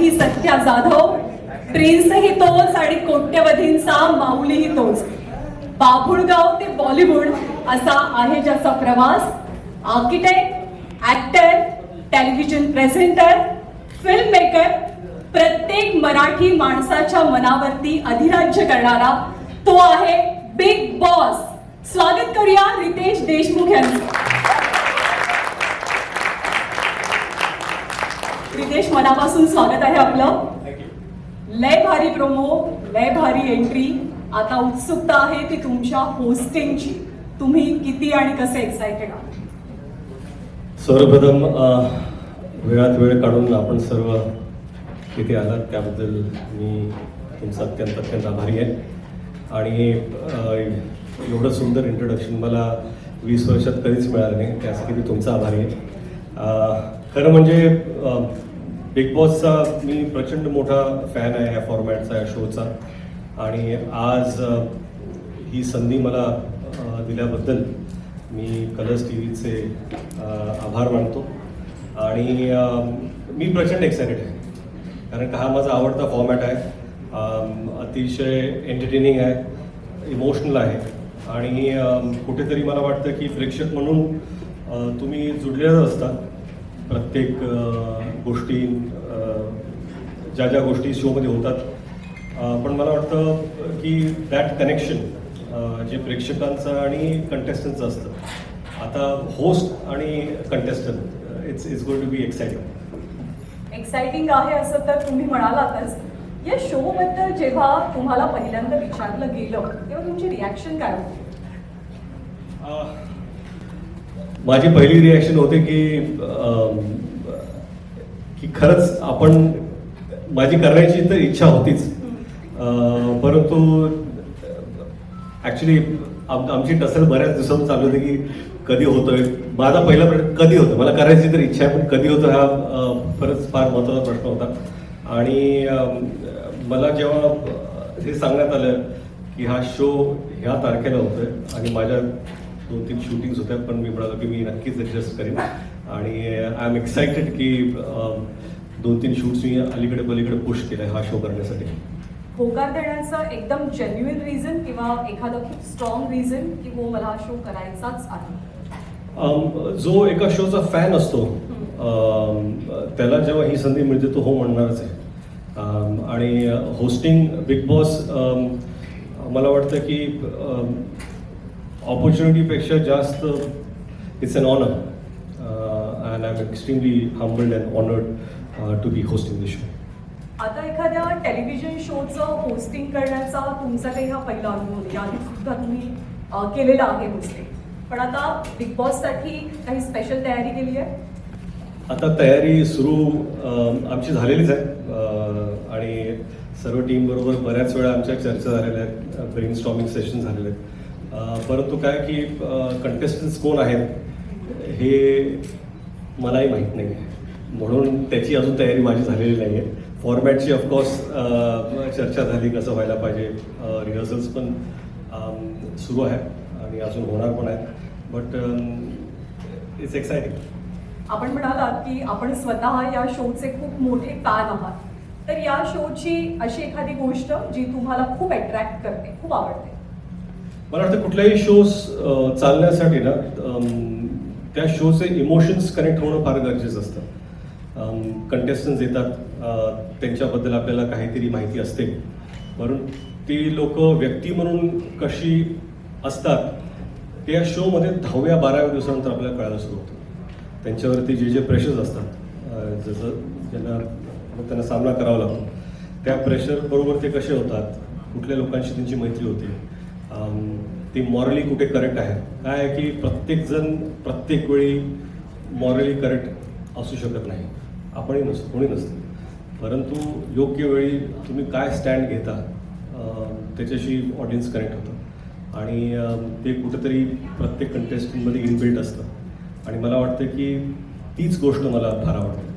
मराठी सत्या जाधव. प्रिन्सही तोच आणि कोट्यवधींचा माऊलीही तोच. बाभुळगाव ते बॉलिवूड असा आहे ज्याचा प्रवास. Architect actor television presenter film maker प्रत्येक मराठी माणसाच्या मनावरती अधिराज्य करणारा तो आहे बिग बॉस स्वागत करूया रितेश दे मनापासून स्वागत आहे आपलं. लय भारी प्रोमो लय भारी एंट्री आता उत्सुकता आहे ती तुमच्या होस्टिंगची तुम्ही किती आणि कसे एक्साइटेड आहात? सर्वप्रथम वेळात वेळ काढून आपण सर्व इथे आलात त्याबद्दल मी तुमचा अत्यंत अत्यंत आभारी आहे. आणि एवढं सुंदर इंट्रोडक्शन मला वीस वर्षात कधीच मिळालं नाही त्यासाठी मी तुमचा आभारी आहे. खरं म्हणजे बिग बॉसचा मी प्रचंड मोठा फॅन आहे या फॉर्मॅटचा या शोचा आणि आज ही संधी मला दिल्याबद्दल मी कलर्स टी व्हीचे आभार मानतो. आणि मी प्रचंड एक्सायटेड आहे. कारण का हा माझा आवडता फॉर्मॅट आहे. अतिशय एंटरटेनिंग आहे इमोशनल आहे. आणि कुठेतरी मला वाटतं की प्रेक्षक म्हणून तुम्ही जुडलेलं असता. प्रत्येक गोष्टी ज्या ज्या गोष्टी शोमध्ये होतात. पण मला वाटतं की दॅट कनेक्शन जे प्रेक्षकांचं आणि कंटेस्टंटचं असतं. आता होस्ट आणि contestant it's it's going to be exciting exciting आहे असं तर तुम्ही म्हणालातच. या शो बद्दल जेव्हा तुम्हाला पहिल्यांदा विचारलं गेलं तेव्हा तुमची रिॲक्शन काय होती? माझी पहिली रिॲक्शन होते की की खरंच आपण माझी करण्याची तर इच्छा होतीच. परंतु ॲक्च्युली आमची टसल बऱ्याच दिवसातून चालू होती की कधी होतोय. माझा पहिला प्रश्न कधी होतं मला करायची तर इच्छा आहे पण कधी होतं हा खरंच फार महत्त्वाचा प्रश्न होता. आणि मला जेव्हा हे सांगण्यात आलं की हा शो ह्या तारखेला होतोय आणि माझ्या दोन तीन शूटिंग्स होत्या पण मी म्हणालो की मी नक्कीच ॲडजस्ट करेन. आणि आय एम एक्सायटेड की अं, दोन तीन शूट्स मी अलीकडे पलीकडे पुश केलं हा शो करण्यासाठी. होकार देण्याचं एकदम जेन्युइन रिझन किंवा एखादं खूप स्ट्रॉंग रिझन की हो मला हा शो करायचाच आहे? अम, जो एका शोचा फॅन असतो अम, त्याला जेव्हा ही संधी मिळते तो हो म्हणणारच आहे. आणि होस्टिंग बिग बॉस मला वाटतं की ऑपॉर्च्युनिटीपेक्षा जास्त it's an honour and I am extremely humbled and honoured to be hosting the show आता एखाद्या टेलिव्हिजन शोचं होस्टिंग करण्याचा तुमचा काही हा पहिला अनुभव आहे. याआधी सुद्धा तुम्ही केलेला आहे होस्टिंग पण आता बिग बॉससाठी काही स्पेशल तयारी केली आहे? आता तयारी सुरू आमची झालेलीच आहे. आणि सर्व टीम बरोबर बऱ्याच वेळा आमच्या चर्चा झालेल्या आहेत ब्रेन स्टॉमिंग सेशन झालेले आहेत. परंतु काय की कंटेस्टन्स कोण आहेत हे मलाही माहीत नाही आहे म्हणून त्याची अजून तयारी माझी झालेली नाही आहे फॉर्मॅटची ऑफकोर्स चर्चा झाली कसं व्हायला पाहिजे. रिहर्सल्स पण सुरू आहे आणि अजून होणार पण आहेत. बट इट्स एक्सायटिंग आपण म्हणालात की आपण स्वतः या शोचे खूप मोठे कान आहात. तर या शोची अशी एखादी गोष्ट जी तुम्हाला खूप अट्रॅक्ट करते खूप आवडते. मला वाटतं कुठल्याही शोज चालण्यासाठी ना त्या शोचे इमोशन्स कनेक्ट होणं फार गरजेचं असतं. कंटेस्टन्स येतात त्यांच्याबद्दल आपल्याला काहीतरी माहिती असते. म्हणून ती लोक व्यक्ती म्हणून कशी असतात त्या शोमध्ये दहाव्या बाराव्या दिवसानंतर आपल्याला कळायला सुरू होतं. त्यांच्यावरती जे जे प्रेशर्स असतात जसं ज्यांना त्यांना सामना करावा लागतो त्या प्रेशर बरोबर ते कसे होतात कुठल्या लोकांशी त्यांची मैत्री होते ते मॉरली कुठे करेक्ट आहे? काय आहे की प्रत्येकजण प्रत्येक वेळी मॉरली करेक्ट असू शकत नाही. आपणही नसतो कोणी नसतो. परंतु योग्य वेळी तुम्ही काय स्टँड घेता त्याच्याशी ऑडियन्स कनेक्ट होतं. आणि ते कुठेतरी प्रत्येक कंटेस्टमध्ये इनबिल्ट असतं. आणि मला वाटतं की तीच गोष्ट मला फार आवडते.